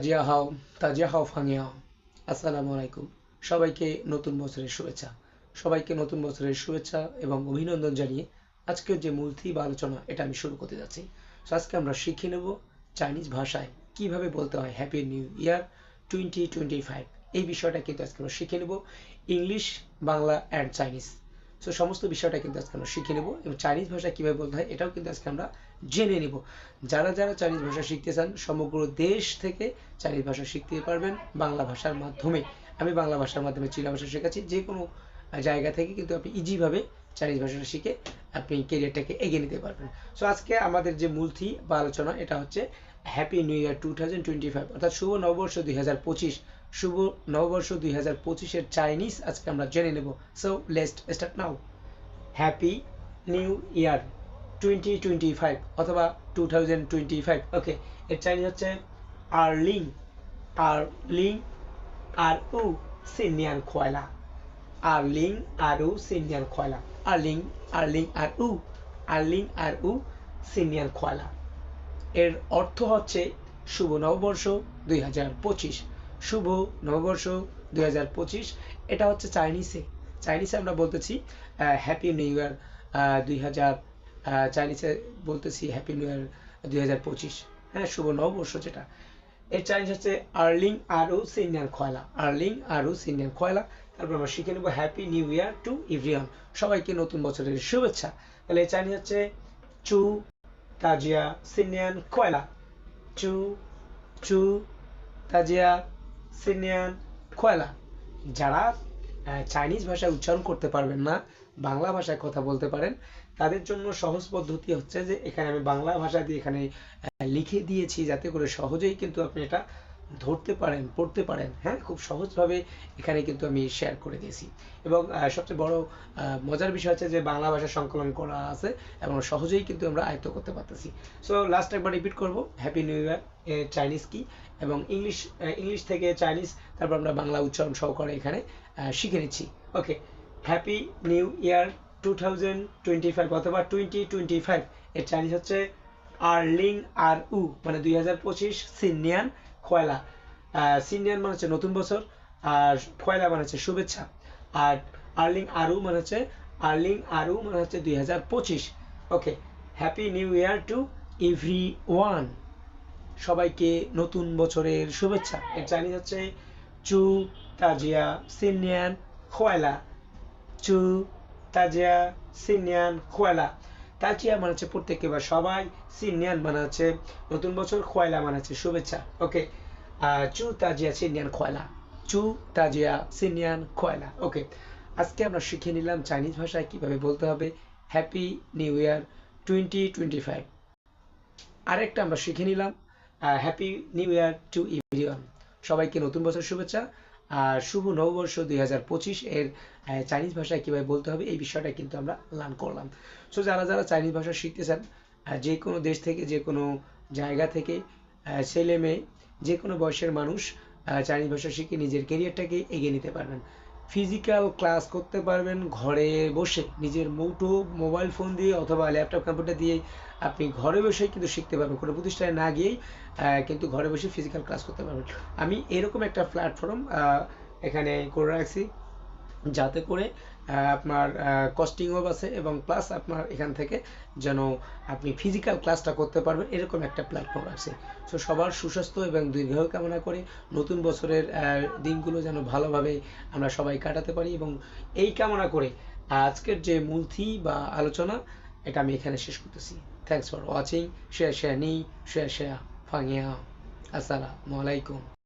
তাজিয়া হাও তাজিয়া হাও ফাঙিয়া আসসালামু আলাইকুম। সবাইকে নতুন বছরের শুভেচ্ছা। সবাইকে নতুন বছরের শুভেচ্ছা এবং অভিনন্দন জানিয়ে আজকের যে মূল বা আলোচনা এটা আমি শুরু করতে যাচ্ছি। So, আজকে আমরা শিখে নেব চাইনিজ ভাষায় কীভাবে বলতে হয় happy new year twenty twenty five এই বিষয়টা কিন্তু আজকে আমরা শিখে নেব। English Bangla and Chinese so সমস্ত বিষয়টা কিন্তু আজকে আমরা শিখে নেব এবং চাইনিজ ভাষা কীভাবে বলতে হয় এটাও কিন্তু আজকে আমরা জেনে নেব। যারা যারা চাইনিজ ভাষা শিখতে চান, সমগ্র দেশ থেকে চাইনিজ ভাষা শিখতে পারবেন বাংলা ভাষার মাধ্যমে। আমি বাংলা ভাষার মাধ্যমে চীনা ভাষা শেখাচ্ছি। যে কোনো জায়গা থেকে কিন্তু আপনি ইজিভাবে চাইনিজ ভাষাটা শিখে আপনি কেরিয়ারটাকে এগিয়ে নিতে পারবেন। সো আজকে আমাদের যে মূল থি বা আলোচনা, এটা হচ্ছে happy new year two thousand twenty five অর্থাৎ শুভ নববর্ষ দুই হাজার পঁচিশ। শুভ নববর্ষ দুই হাজার পঁচিশের চাইনিজ আজকে আমরা জেনে নেব। So least start now happy new year twenty twenty five অথবা two thousand twenty five okay এর চাইনিজ হচ্ছে আর লিং আর লিং আর উ সিনিয়ান খয়লা আর লিং আর উ সিনিয়ান খয়লা আর লিং আর লিং আর উ আর লিং আর উ সিনিয়ান খয়লা এর অর্থ হচ্ছে শুভ নববর্ষ দুই হাজার পঁচিশ। শুভ নববর্ষ দুই হাজার পঁচিশ। এটা হচ্ছে চাইনিজে। চাইনিজে আমরা বলতেছি হ্যাপি নিউ ইয়ার দুই হাজার চাইনিজে বলতেছি হ্যাপি নিউ ইয়ার দুই হাজার পঁচিশ। হ্যাঁ শুভ নববর্ষ যেটা। এর চাইনিজ হচ্ছে আর্লিং আরু সিনিয়র খয়লা আর্লিং আরু সিনিয়র খয়লা তারপর আমরা শিখে নেব happy new year to everyone সবাইকে নতুন বছরের শুভেচ্ছা। তাহলে চাইনিজ হচ্ছে চু, তাজিয়া সিনিয়ান খয়লা চু চু, তাজিয়া সিনিয়ান কয়লা, যারা চাইনিজ ভাষায় উচ্চারণ করতে পারবেন না, বাংলা ভাষায় কথা বলতে পারেন, তাদের জন্য সহজ পদ্ধতি হচ্ছে যে, এখানে আমি বাংলা ভাষা দিয়ে এখানে লিখে দিয়েছি যাতে করে সহজেই কিন্তু আপনি এটা ধরতে পারেন, পড়তে পারেন হ্যাঁ? খুব সহজভাবে এখানে কিন্তু আমি শেয়ার করে দিয়েছি। এবং সবচেয়ে বড় মজার বিষয় হচ্ছে যে বাংলা ভাষা সংকলন করা আছে এবং সহজেই কিন্তু আমরা আয়ত্ত করতে পারতেছি। সো লাস্ট একবার রিপিট করব হ্যাপি নিউ ইয়ার চাইনিজ কি? এবং ইংলিশ ইংলিশ থেকে চাইনিজ তারপর আমরা বাংলা উচ্চারণ সহকারে এখানে শিখে নিচ্ছি। Okay happy new year two thousand twenty five অথবা টোয়েন্টি টোয়েন্টি ফাইভ এর চাইনিজ হচ্ছে আর লিং আর উ মানে দুই হাজার পঁচিশ সিনিয়ান খয়লা সিনিয়ান মানে হচ্ছে নতুন বছর, আর খয়লা মানে হচ্ছে শুভেচ্ছা, আর আর্লিং আরু মানে হচ্ছে আর্লিং আরু মানে হচ্ছে দুই হাজার পঁচিশ। Okay happy new year to everyone সবাইকে নতুন বছরের শুভেচ্ছা। এর চাইনিজ হচ্ছে চু তাজিয়া সিনিয়ান খয়লা চু তাজিয়া সিনিয়ান খোয়ালা তাজিয়া মানে হচ্ছে প্রত্যেকে বা সবাই সিনিয়ান মানে হচ্ছে নতুন বছর খোয়ালা মানে হচ্ছে শুভেচ্ছা, ওকে? চু তাজিয়া সিনিয়ান খোয়ালা চু তাজিয়া সিনিয়ান খোয়ালা ওকে? আজকে আমরা শিখে নিলাম চাইনিজ ভাষায় কীভাবে বলতে হবে happy new year twenty twenty five আরেকটা আমরা শিখে নিলাম happy new year to everyone সবাইকে নতুন বছর শুভেচ্ছা শুভ নববর্ষ দুই হাজার পঁচিশ এর চাইনিজ ভাষায় কীভাবে বলতে হবে এই বিষয়টা কিন্তু আমরা লার্ন করলাম। সো যারা যারা চাইনিজ ভাষা শিখতে চান যে কোনো দেশ থেকে, যে কোনো জায়গা থেকে ছেলে মেয়ে, যে কোনো বয়সের মানুষ চাইনিজ ভাষা শিখে নিজের কেরিয়ারটাকে এগিয়ে নিতে পারবেন। ফিজিক্যাল ক্লাস করতে পারবেন, ঘরে বসে নিজের মৌটো মোবাইল ফোন দিয়ে অথবা ল্যাপটপ কম্পিউটার দিয়ে আপনি ঘরে বসে কিন্তু শিখতে পারবেন। কোনো প্রতিষ্ঠানে না গিয়েই কিন্তু ঘরে বসে ফিজিক্যাল ক্লাস করতে পারবেন। আমি এরকম একটা প্ল্যাটফর্ম এখানে করে রাখছি। যাতে করে আপনার কস্টিং অফ আছে এবং প্লাস আপনার এখান থেকে যেন আপনি ফিজিক্যাল ক্লাসটা করতে পারবেন, এরকম একটা প্ল্যাটফর্ম আছে। সো সবার সুস্বাস্থ্য এবং দীর্ঘায়ু কামনা করে নতুন বছরের দিনগুলো যেন ভালোভাবে আমরা সবাই কাটাতে পারি এবং এই কামনা করে আজকের যে মূল থি বা আলোচনা, এটা আমি এখানে শেষ করতেছি। থ্যাংকস ফর ওয়াচিং শেয়ার শেয়ার নি শেয়ার শেয়ার। ফাঙিয়া আসসালামু আলাইকুম।